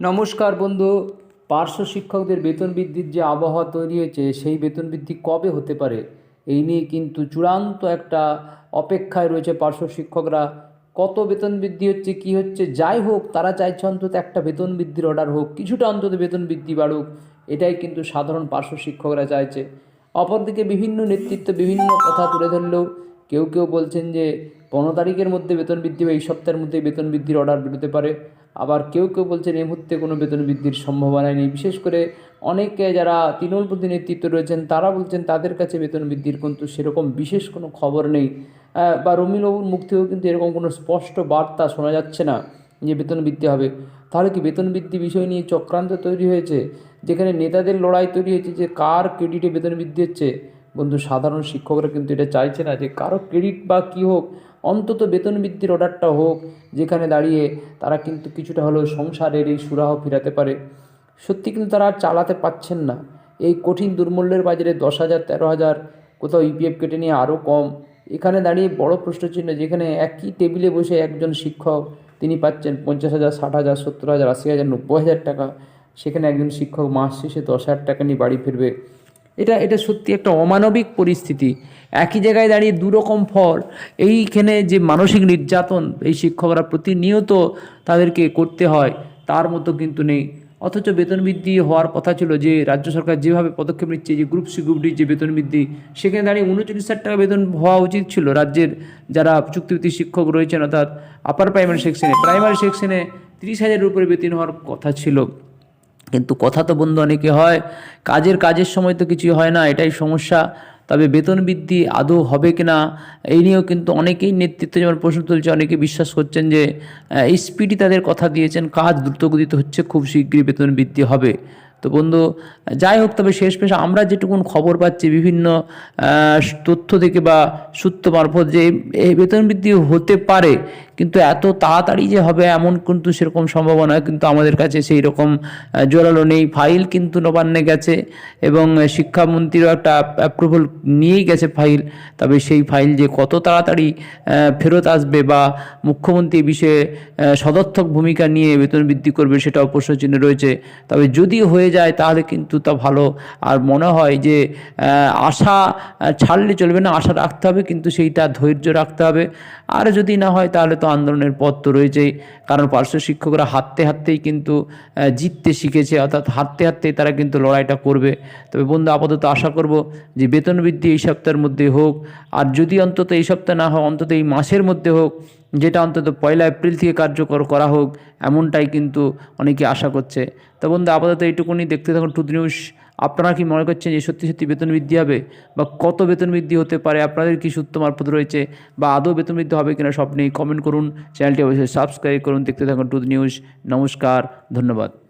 নমস্কার বন্ধু। পার্শ্ব শিক্ষকদের বেতন বৃদ্ধির যে আবহাওয়া তৈরি হয়েছে, সেই বেতন বৃদ্ধি কবে হতে পারে? এই নিয়ে কিন্তু চূড়ান্ত একটা অপেক্ষায় রয়েছে পার্শ্ব শিক্ষকরা। কত বেতন বৃদ্ধি হচ্ছে, কি হচ্ছে, যাই হোক, তারা চাইছে অন্তত একটা বেতন বৃদ্ধির অর্ডার হোক, কিছুটা অন্তত বেতন বৃদ্ধি বাড়ুক, এটাই কিন্তু সাধারণ পার্শ্ব শিক্ষকরা চাইছে। অপরদিকে বিভিন্ন নেতৃত্ব বিভিন্ন কথা তুলে ধরলেও কেউ কেউ বলছেন যে পনেরো তারিখের মধ্যে বেতন বৃদ্ধি বা এই সপ্তাহের মধ্যে বেতন বৃদ্ধির অর্ডার বেরোতে পারে। আবার কেউ কেউ বলছেন এই মুহূর্তে কোনো বেতন বৃদ্ধির সম্ভাবনা নেই। বিশেষ করে অনেকে যারা তৃণমূলপন্থী নেতৃত্ব রয়েছেন, তারা বলছেন তাদের কাছে বেতন বৃদ্ধির কিন্তু সেরকম বিশেষ কোনো খবর নেই। বা রমিলবাবুর মুখ থেকেও কিন্তু এরকম কোনো স্পষ্ট বার্তা শোনা যাচ্ছে না যে বেতন বৃদ্ধি হবে। তাহলে কি বেতন বৃদ্ধি বিষয় নিয়ে চক্রান্ত তৈরি হয়েছে? যেখানে নেতাদের লড়াই তৈরি হয়েছে যে কার ক্রেডিটে বেতন বৃদ্ধি হচ্ছে? বন্ধু, সাধারণ শিক্ষকরা কিন্তু এটা চাইছে না যে কারও ক্রেডিট বা কী হোক অন্তত বেতন বৃদ্ধির অর্ডারটা হোক, যেখানে দাঁড়িয়ে তারা কিন্তু কিছুটা হলেও সংসারের এই সুরাহ ফিরাতে পারে। সত্যি কিন্তু তারা আর চালাতে পাচ্ছেন না। এই কঠিন দুর্মূল্যের বাজারে দশ হাজার, তেরো হাজার, কোথাও ইপিএফ কেটে নিয়ে আরও কম। এখানে দাঁড়িয়ে বড় প্রশ্নচিহ্ন, যেখানে একই টেবিলে বসে একজন শিক্ষক, তিনি পাচ্ছেন পঞ্চাশ হাজার, ষাট হাজার, সত্তর হাজার, আশি হাজার, নব্বই হাজার টাকা। সেখানে একজন শিক্ষক মাস শেষে দশ হাজার টাকা নিয়ে বাড়ি ফিরবে। এটা এটা সত্যি একটা অমানবিক পরিস্থিতি। একই জায়গায় দাঁড়িয়ে দুরকম ফল, এইখানে যে মানসিক নির্যাতন, এই শিক্ষকরা প্রতিনিয়ত তাদেরকে করতে হয়, তার মতো কিন্তু নেই। অথচ বেতন বৃদ্ধি হওয়ার কথা ছিল যে, রাজ্য সরকার যেভাবে পদক্ষেপ নিচ্ছে, যে গ্রুপ সি গ্রুপ ডির যে বেতন বৃদ্ধি, সেখানে দাঁড়িয়ে উনচল্লিশ হাজার টাকা বেতন হওয়া উচিত ছিল। রাজ্যের যারা চুক্তিভিত্তিক শিক্ষক রয়েছেন, অর্থাৎ আপার প্রাইমারি সেকশনে প্রাইমারি সেকশনে তিরিশ হাজারের উপরে বেতন হওয়ার কথা ছিল। কিন্তু কথা তো বন্ধু অনেকে হয়, কাজের কাজের সময় তো কিছুই হয় না, এটাই সমস্যা। তবে বেতন বৃদ্ধি আদৌ হবে কি না, এই নিয়েও কিন্তু অনেকেই নেতৃত্বে যেমন প্রশ্ন তুলছে অনেকে বিশ্বাস করছেন যে স্পিডি তাদের কথা দিয়েছেন, কাজ দ্রুতগতিতে হচ্ছে, খুব শীঘ্রই বেতন বৃদ্ধি হবে। তো বন্ধু, যাই হোক, তবে শেষ পেশ আমরা যেটুকুন খবর পাচ্ছি বিভিন্ন তথ্য থেকে বা সূত্র মারফত যে এই বেতন বৃদ্ধি হতে পারে, কিন্তু এত তাড়াতাড়ি যে হবে এমন কিন্তু সেরকম সম্ভাবনা কিন্তু আমাদের কাছে সেই রকম জোরালো নেই। ফাইল কিন্তু নবান্নে গেছে এবং শিক্ষামন্ত্রীরও একটা অ্যাপ্রুভাল নিয়েই গেছে ফাইল। তবে সেই ফাইল যে কত তাড়াতাড়ি ফেরত আসবে বা মুখ্যমন্ত্রী এই বিষয়ে সদর্থক ভূমিকা নিয়ে বেতন বৃদ্ধি করবে সেটাও প্রশ্নচিহ্ন রয়েছে। তবে যদি হয়ে যায় তাহলে কিন্তু তা ভালো। আর মনে হয় যে আশা ছাড়লে চলবে না, আশা রাখতে হবে, কিন্তু সেইটা ধৈর্য রাখতে হবে। আর যদি না হয়, তাহলে তো আন্দোলনের পথ তো রয়েছেই। কারণ পার্শ্ব শিক্ষকরা হাঁটতে হাঁটতেই কিন্তু জিততে শিখেছে, অর্থাৎ হাঁটতে হাঁটতেই তারা কিন্তু লড়াইটা করবে। তবে বন্ধু, আপাতত আশা করব যে বেতন বৃদ্ধি এই সপ্তাহের মধ্যে হোক। আর যদি অন্তত এই সপ্তাহে না হয়, অন্তত এই মাসের মধ্যে হোক যেটা অন্তত পয়লা এপ্রিল থেকে কার্যকর করা হোক, এমনটাই কিন্তু অনেকে আশা করছে। তো বন্ধু, আপাতত এইটুকুনি দেখতে থাকুন টুথ নিউজ। আপনারা কি মনে করছেন যে সত্যি সত্যি বেতন বৃদ্ধি হবে? বা কত বেতন বৃদ্ধি হতে পারে? আপনাদের কি সূত্র মারফত রয়েছে? বা আদৌ বেতন বৃদ্ধি হবে কিনা সব নিয়ে কমেন্ট করুন। চ্যানেলটি অবশ্যই সাবস্ক্রাইব করুন। দেখতে থাকুন টুথ নিউজ। নমস্কার, ধন্যবাদ।